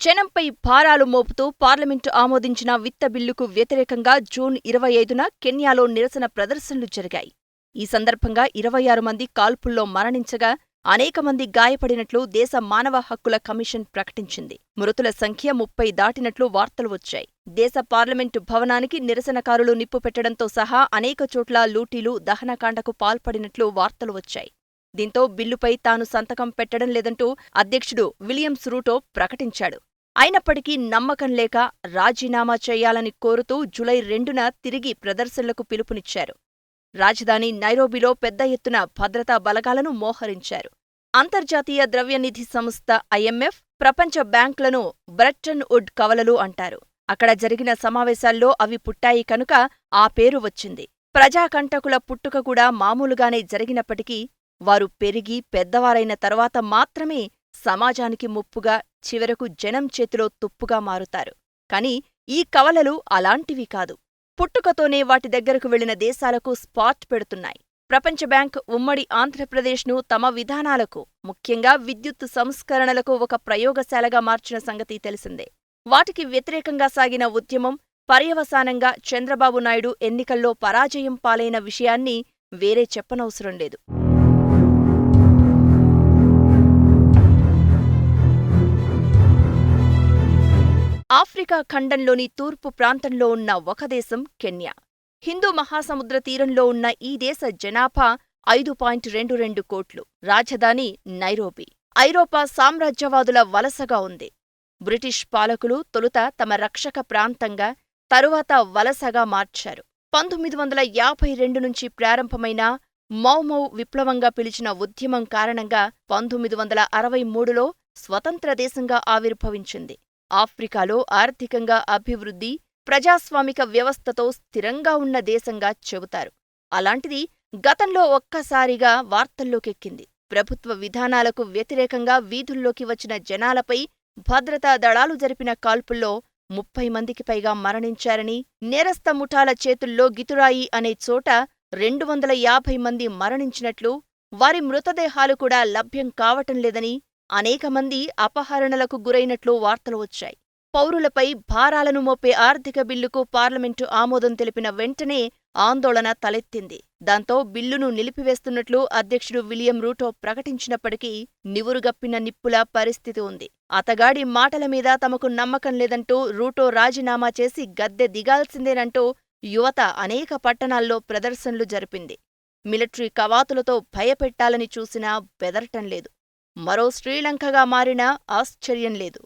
జనంపై భారాలు మోపుతూ పార్లమెంటు ఆమోదించిన విత్త బిల్లుకు వ్యతిరేకంగా జూన్ ఇరవై ఐదున కెన్యాలో నిరసన ప్రదర్శనలు జరిగాయి. ఈ సందర్భంగా ఇరవై ఆరు మంది కాల్పుల్లో మరణించగా, అనేక మంది గాయపడినట్లు దేశ మానవ హక్కుల కమిషన్ ప్రకటించింది. మృతుల సంఖ్య ముప్పై దాటినట్లు వార్తలు వచ్చాయి. దేశ పార్లమెంటు భవనానికి నిరసనకారులు నిప్పు పెట్టడంతో సహా అనేక చోట్ల లూటీలు, దహనకాండకు పాల్పడినట్లు వార్తలు వచ్చాయి. దీంతో బిల్లుపై తాను సంతకం పెట్టడం లేదంటూ అధ్యక్షుడు విలియమ్స్ రూటో ప్రకటించాడు. అయినప్పటికీ నమ్మకం లేక రాజీనామా చేయాలని కోరుతూ జులై రెండున తిరిగి ప్రదర్శనలకు పిలుపునిచ్చారు. రాజధాని నైరోబిలో పెద్ద ఎత్తున భద్రతా బలగాలను మోహరించారు. అంతర్జాతీయ ద్రవ్యనిధి సంస్థ ఐఎంఎఫ్, ప్రపంచ బ్యాంకులను బ్రెట్టన్ వుడ్ కవలలు అంటారు. అక్కడ జరిగిన సమావేశాల్లో అవి పుట్టాయి కనుక ఆ పేరు వచ్చింది. ప్రజాకంటకుల పుట్టుక కూడా మామూలుగానే జరిగినప్పటికీ వారు పెరిగి పెద్దవారైన తర్వాత మాత్రమే సమాజానికి ముప్పుగా, చివరకు జనం చేతిలో తుప్పుగా మారుతారు. కాని ఈ కవలలు అలాంటివి కాదు. పుట్టుకతోనే వాటి దగ్గరకు వెళ్ళిన దేశాలకు స్పాట్ పెడుతున్నాయి. ప్రపంచ బ్యాంక్ ఉమ్మడి ఆంధ్రప్రదేశ్ను తమ విధానాలకు, ముఖ్యంగా విద్యుత్ సంస్కరణలకు ఒక ప్రయోగశాలగా మార్చిన సంగతి తెలిసిందే. వాటికి వ్యతిరేకంగా సాగిన ఉద్యమం పర్యవసానంగా చంద్రబాబు నాయుడు ఎన్నికల్లో పరాజయం పాలైన విషయాన్ని వేరే చెప్పనవసరం లేదు. ఆఫ్రికా ఖండంలోని తూర్పు ప్రాంతంలో ఉన్న ఒక దేశం కెన్యా. హిందూ మహాసముద్ర తీరంలో ఉన్న ఈ దేశ జనాభా ఐదు పాయింట్ రెండు రెండు కోట్లు. రాజధాని నైరోబి. ఐరోపా సామ్రాజ్యవాదుల వలసగా ఉంది. బ్రిటిష్ పాలకులు తొలుత తమ రక్షక ప్రాంతంగా, తరువాత వలసగా మార్చారు. పంతొమ్మిది వందల యాభై రెండు నుంచి ప్రారంభమైన మౌమౌ విప్లవంగా పిలిచిన ఉద్యమం కారణంగా పంతొమ్మిది వందల అరవై మూడులో స్వతంత్ర దేశంగా ఆవిర్భవించింది. ఆఫ్రికాలో ఆర్థికంగా అభివృద్ధి, ప్రజాస్వామిక వ్యవస్థతో స్థిరంగా ఉన్న దేశంగా చెబుతారు. అలాంటిది గతంలో ఒక్కసారిగా వార్తల్లోకెక్కింది. ప్రభుత్వ విధానాలకు వ్యతిరేకంగా వీధుల్లోకి వచ్చిన జనాలపై భద్రతా దళాలు జరిపిన కాల్పుల్లో ముప్పై మందికి పైగా మరణించారని, నేరస్త ముఠాల చేతుల్లో గితురాయి అనే చోట రెండు వందల యాభై మంది మరణించినట్లు, వారి మృతదేహాలు కూడా లభ్యం కావటం లేదని, అనేక మంది అపహరణలకు గురైనట్లు వార్తలు వచ్చాయి. పౌరులపై భారాలను మోపే ఆర్థిక బిల్లుకు పార్లమెంటు ఆమోదం తెలిపిన వెంటనే ఆందోళన తలెత్తింది. దాంతో బిల్లును నిలిపివేస్తున్నట్లు అధ్యక్షుడు విలియం రూటో ప్రకటించినప్పటికీ నివురుగప్పిన నిప్పుల పరిస్థితి ఉంది. అతగాడి మాటల మీద తమకు నమ్మకం లేదంటూ రూటో రాజీనామా చేసి గద్దె దిగాల్సిందేనంటూ యువత అనేక పట్టణాల్లో ప్రదర్శనలు జరిపింది. మిలిటరీ కవాతులతో భయపెట్టాలని చూసినా బెదరటం లేదు. మరో శ్రీలంకగా మారినా ఆశ్చర్యం లేదు.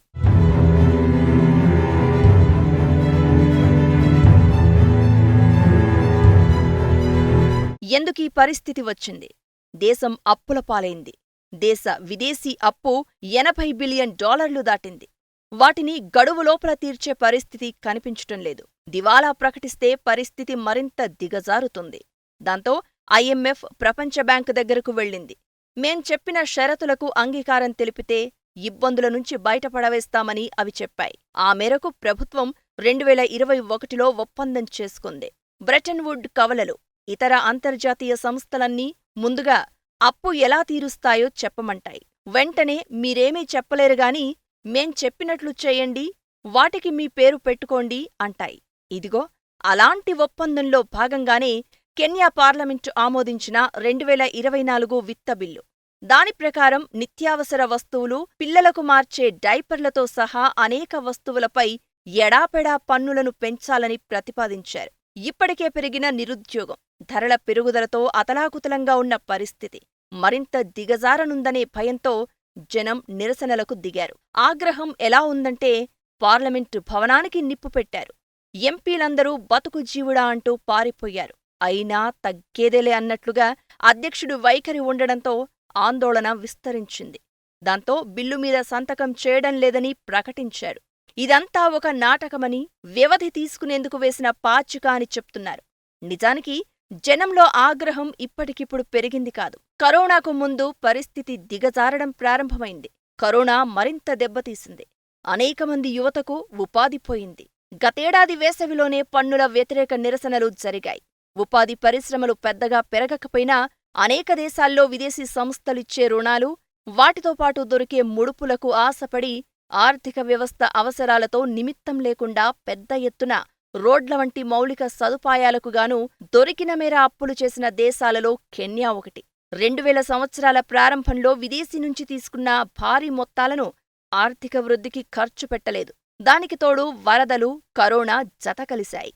ఎందుకీ పరిస్థితి వచ్చింది? దేశం అప్పుల పాలైంది. దేశ విదేశీ అప్పు ఎనభై బిలియన్ డాలర్లు దాటింది. వాటిని గడువు లోపల తీర్చే పరిస్థితి కనిపించటం లేదు. దివాలా ప్రకటిస్తే పరిస్థితి మరింత దిగజారుతుంది. దాంతో ఐఎంఎఫ్, ప్రపంచ బ్యాంకు దగ్గరకు వెళ్ళింది. మేం చెప్పిన షరతులకు అంగీకారం తెలిపితే ఇబ్బందుల నుంచి బయటపడవేస్తామని అవి చెప్పాయి. ఆ మేరకు ప్రభుత్వం రెండువేల ఇరవై ఒకటిలో ఒప్పందం చేసుకుంది. బ్రెటన్వుడ్ కవలలు, ఇతర అంతర్జాతీయ సంస్థలన్నీ ముందుగా అప్పు ఎలా తీరుస్తాయో చెప్పమంటాయి. వెంటనే మీరేమీ చెప్పలేరుగాని మేం చెప్పినట్లు చేయండి, వాటికి మీ పేరు పెట్టుకోండి అంటాయి. ఇదిగో అలాంటి ఒప్పందంలో భాగంగానే కెన్యా పార్లమెంటు ఆమోదించిన రెండువేల ఇరవై నాలుగు విత్త బిల్లు. దాని ప్రకారం నిత్యావసర వస్తువులు, పిల్లలకు మార్చే డైపర్లతో సహా అనేక వస్తువులపై ఎడాపెడా పన్నులను పెంచాలని ప్రతిపాదించారు. ఇప్పటికే పెరిగిన నిరుద్యోగం, ధరల పెరుగుదలతో అతలాకుతలంగా ఉన్న పరిస్థితి మరింత దిగజారనుందనే భయంతో జనం నిరసనలకు దిగారు. ఆగ్రహం ఎలా ఉందంటే పార్లమెంటు భవనానికి నిప్పు పెట్టారు. ఎంపీలందరూ బతుకు జీవుడా అంటూ పారిపోయారు. అయినా తగ్గేదేలే అన్నట్లుగా అధ్యక్షుడు వైఖరి ఉండడంతో ఆందోళన విస్తరించింది. దాంతో బిల్లు మీద సంతకం చేయడం లేదని ప్రకటించారు. ఇదంతా ఒక నాటకమని, వ్యవధి తీసుకునేందుకు వేసిన పాచిక అని చెప్తున్నారు. నిజానికి జనంలో ఆగ్రహం ఇప్పటికిప్పుడు పెరిగింది కాదు. కరోనాకు ముందు పరిస్థితి దిగజారడం ప్రారంభమైంది. కరోనా మరింత దెబ్బతీసింది. అనేకమంది యువతకు ఉపాధి పోయింది. గతేడాది వేసవిలోనే పన్నుల వ్యతిరేక నిరసనలు జరిగాయి. ఉపాధి పరిశ్రమలు పెద్దగా పెరగకపోయినా అనేక దేశాల్లో విదేశీ సంస్థలిచ్చే రుణాలు, వాటితో పాటు దొరికే ముడుపులకు ఆశపడి ఆర్థిక వ్యవస్థ అవసరాలతో నిమిత్తం లేకుండా పెద్ద ఎత్తున రోడ్ల వంటి మౌలిక సదుపాయాలకు గాను దొరికిన మేర అప్పులు చేసిన దేశాలలో కెన్యా ఒకటి. రెండువేల సంవత్సరాల ప్రారంభంలో విదేశీ నుంచి తీసుకున్న భారీ మొత్తాలను ఆర్థిక వృద్ధికి ఖర్చు పెట్టలేదు. దానికి తోడు వరదలు, కరోనా జత కలిశాయి.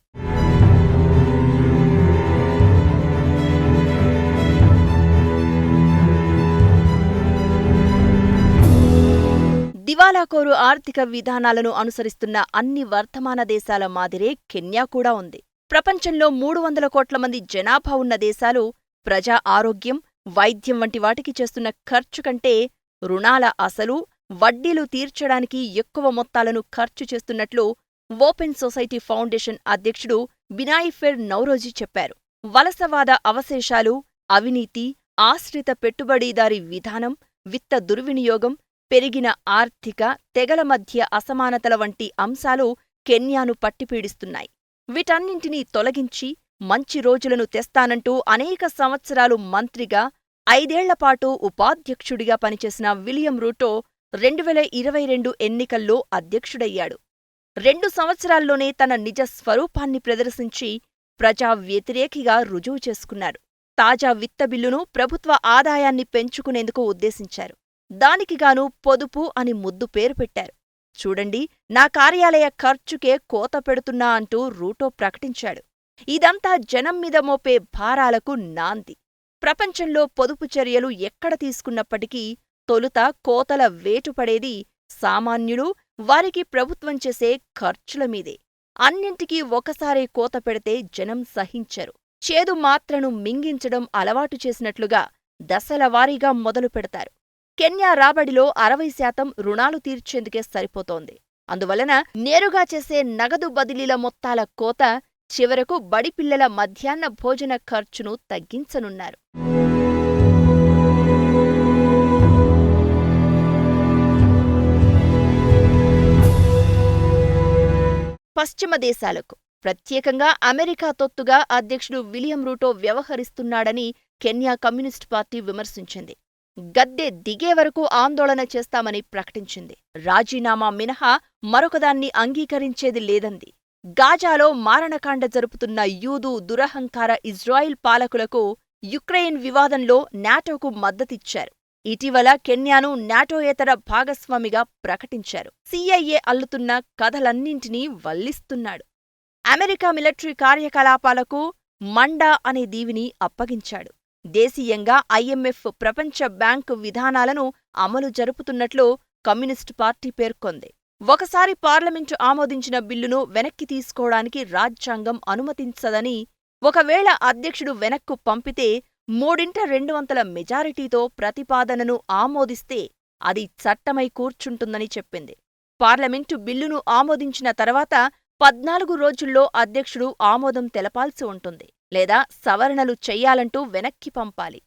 దివాలాకోరు ఆర్థిక విధానాలను అనుసరిస్తున్న అన్ని వర్తమాన దేశాల మాదిరే కెన్యా కూడా ఉంది. ప్రపంచంలో మూడు వందల కోట్ల మంది జనాభా ఉన్న దేశాలు ప్రజా ఆరోగ్యం, వైద్యం వంటి వాటికి చేస్తున్న ఖర్చు కంటే రుణాల అసలు, వడ్డీలు తీర్చడానికి ఎక్కువ మొత్తాలను ఖర్చు చేస్తున్నట్లు ఓపెన్ సొసైటీ ఫౌండేషన్ అధ్యక్షుడు బినాయిఫెర్ నౌరోజీ చెప్పారు. వలసవాద అవశేషాలు, అవినీతి, ఆశ్రిత పెట్టుబడిదారీ విధానం, విత్త దుర్వినియోగం, పెరిగిన ఆర్థిక, తెగల మధ్య అసమానతల వంటి అంశాలు కెన్యాను పట్టిపీడిస్తున్నాయి. వీటన్నింటినీ తొలగించి మంచి రోజులను తెస్తానంటూ అనేక సంవత్సరాలు మంత్రిగా, ఐదేళ్ళపాటు ఉపాధ్యక్షుడిగా పనిచేసిన విలియం రూటో రెండువేల ఇరవై రెండు ఎన్నికల్లో అధ్యక్షుడయ్యాడు. రెండు సంవత్సరాల్లోనే తన నిజ స్వరూపాన్ని ప్రదర్శించి ప్రజా వ్యతిరేకిగా రుజువు చేసుకున్నారు తాజా విత్త బిల్లును ప్రభుత్వ ఆదాయాన్ని పెంచుకునేందుకు ఉద్దేశించారు. దానికిగాను పొదుపు అని ముద్దు పేరు పెట్టారు. చూడండి నా కార్యాలయ ఖర్చుకే కోత పెడుతున్నా అంటూ రూటో ప్రకటించాడు. ఇదంతా జనం మీద మోపే భారాలకు నాంది. ప్రపంచంలో పొదుపు చర్యలు ఎక్కడ తీసుకున్నప్పటికీ తొలుత కోతల వేటుపడేది సామాన్యులు, వారికి ప్రభుత్వం చేసే ఖర్చుల మీదే. అన్నింటికీ ఒకసారే కోత పెడితే జనం సహించరు. చేదు మాత్రను మింగించడం అలవాటు చేసినట్లుగా దశలవారీగా మొదలు పెడతారు. కెన్యా రాబడిలో అరవై శాతం రుణాలు తీర్చేందుకే సరిపోతోంది. అందువలన నేరుగా చేసే నగదు బదిలీల మొత్తాల కోత చివరకు బడిపిల్లల మధ్యాహ్న భోజన ఖర్చును తగ్గించనున్నారు. పశ్చిమ దేశాలకు, ప్రత్యేకంగా అమెరికా తొత్తుగా అధ్యక్షుడు విలియం రూటో వ్యవహరిస్తున్నాడని కెన్యా కమ్యూనిస్టు పార్టీ విమర్శించింది. గద్దె దిగే వరకు ఆందోళన చేస్తామని ప్రకటించింది. రాజీనామా మినహా మరొకదాన్ని అంగీకరించేది లేదంది. గాజాలో మారణకాండ జరుపుతున్న యూదు దురహంకార ఇజ్రాయిల్ పాలకులకు యుక్రెయిన్ వివాదంలో నాటోకు మద్దతిచ్చారు. ఇటీవల కెన్యాను నాటోయేతర భాగస్వామిగా ప్రకటించారు. సిఐఏ అల్లుతున్న కథలన్నింటినీ వల్లిస్తున్నాడు. అమెరికా మిలిటరీ కార్యకలాపాలకు మండా అనే దీవిని అప్పగించాడు. దేశీయంగా ఐఎంఎఫ్, ప్రపంచ బ్యాంకు విధానాలను అమలు జరుపుతున్నట్లు కమ్యూనిస్టు పార్టీ పేర్కొంది. ఒకసారి పార్లమెంటు ఆమోదించిన బిల్లును వెనక్కి తీసుకోవడానికి రాజ్యాంగం అనుమతించదని, ఒకవేళ అధ్యక్షుడు వెనక్కు పంపితే మూడింట రెండు వంతల మెజారిటీతో ప్రతిపాదనను ఆమోదిస్తే అది చట్టమై కూర్చుంటుందని చెప్పింది. పార్లమెంటు బిల్లును ఆమోదించిన తర్వాత పద్నాలుగు రోజుల్లో అధ్యక్షుడు ఆమోదం తెలపాల్సి ఉంటుంది. లేదా సవరణలు చెయ్యాలంటూ వెనక్కి పంపాలి.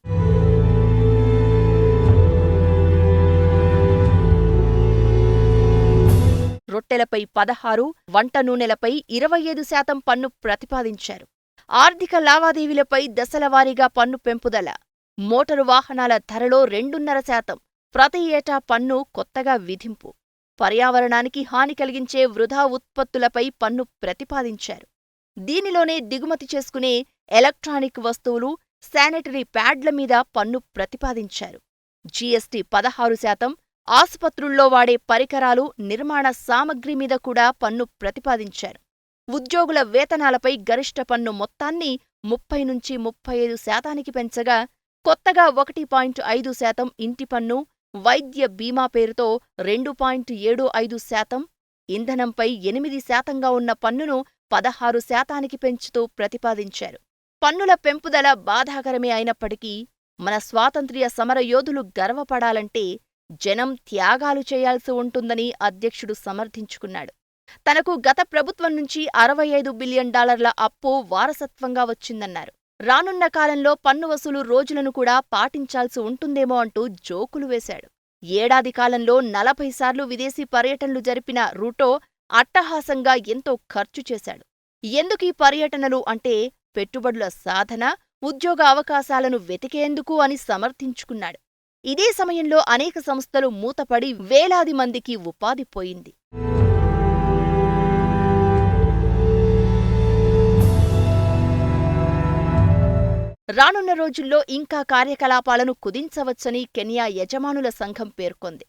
రొట్టెలపై పదహారు, వంట నూనెలపై ఇరవై ఐదు శాతం పన్ను ప్రతిపాదించారు. ఆర్థిక లావాదేవీలపై దశలవారీగా పన్ను పెంపుదల, మోటారు వాహనాల ధరలో రెండున్నర శాతం ప్రతి ఏటా పన్ను కొత్తగా విధింపు, పర్యావరణానికి హాని కలిగించే వృధా ఉత్పత్తులపై పన్ను ప్రతిపాదించారు. దీనిలోనే దిగుమతి చేసుకునే ఎలక్ట్రానిక్ వస్తువులు, శానిటరీ ప్యాడ్ల మీద పన్ను ప్రతిపాదించారు. జీఎస్టీ పదహారు శాతం, ఆసుపత్రుల్లో వాడే పరికరాలు, నిర్మాణ సామగ్రి మీద కూడా పన్ను ప్రతిపాదించారు. ఉద్యోగుల వేతనాలపై గరిష్ట పన్ను మొత్తాన్ని ముప్పై నుంచి ముప్పై ఐదు శాతానికి పెంచగా, కొత్తగా ఒకటి పాయింట్ ఐదు శాతం ఇంటి పన్ను, వైద్య బీమా పేరుతో రెండు పాయింట్ ఏడు ఐదు శాతం, ఇంధనంపై ఎనిమిది శాతంగా ఉన్న పన్నును పదహారు శాతానికి పెంచుతూ ప్రతిపాదించారు. పన్నుల పెంపుదల బాధాకరమే అయినప్పటికీ మన స్వాతంత్ర్య సమరయోధులు గర్వపడాలంటే జనం త్యాగాలు చేయాల్సి ఉంటుందని అధ్యక్షుడు సమర్థించుకున్నాడు. తనకు గత ప్రభుత్వం నుంచి అరవై ఐదు బిలియన్ డాలర్ల అప్పు వారసత్వంగా వచ్చిందన్నారు. రానున్న కాలంలో పన్ను వసూలు రోజులను కూడా పాటించాల్సి ఉంటుందేమో అంటూ జోకులు వేశాడు. ఏడాది కాలంలో నలభై సార్లు విదేశీ పర్యటనలు జరిపిన రూటో అట్టహాసంగా ఎంతో ఖర్చు చేశాడు. ఎందుకీ పర్యటనలు అంటే పెట్టుబడుల సాధన, ఉద్యోగ అవకాశాలను వెతికేందుకు అని సమర్థించుకున్నాడు. ఇదే సమయంలో అనేక సంస్థలు మూతపడి వేలాది మందికి ఉపాధి పోయింది రానున్న రోజుల్లో ఇంకా కార్యకలాపాలను కుదించవచ్చని కెన్యా యజమానుల సంఘం పేర్కొంది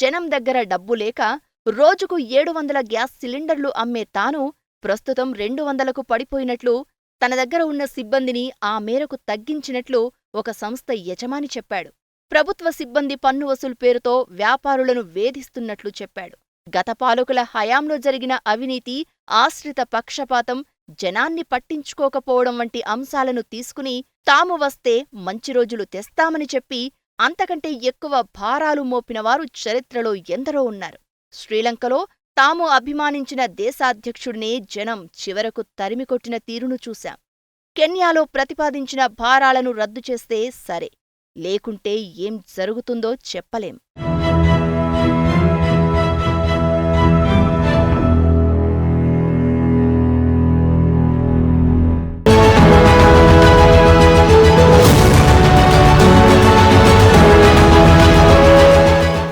జనం దగ్గర డబ్బు లేక రోజుకు ఏడు వందల గ్యాస్ సిలిండర్లు అమ్మే తాను ప్రస్తుతం రెండు వందలకు పడిపోయినట్లు తన దగ్గర ఉన్న సిబ్బందిని ఆ మేరకు తగ్గించినట్లు ఒక సంస్థ యజమాని చెప్పాడు. ప్రభుత్వ సిబ్బంది పన్ను వసూలు పేరుతో వ్యాపారులను వేధిస్తున్నట్లు చెప్పాడు. గత పాలకుల హయాంలో జరిగిన అవినీతి ఆశ్రిత పక్షపాతం జనాన్ని పట్టించుకోకపోవడం వంటి అంశాలను తీసుకుని తాము వస్తే మంచి రోజులు తెస్తామని చెప్పి అంతకంటే ఎక్కువ భారాలు మోపినవారు చరిత్రలో ఎందరో ఉన్నారు. శ్రీలంకలో తాము అభిమానించిన దేశాధ్యక్షుడినే జనం చివరకు తరిమికొట్టిన తీరును చూశాం. కెన్యాలో ప్రతిపాదించిన భారాలను రద్దు చేస్తే సరే లేకుంటే ఏం జరుగుతుందో చెప్పలేం.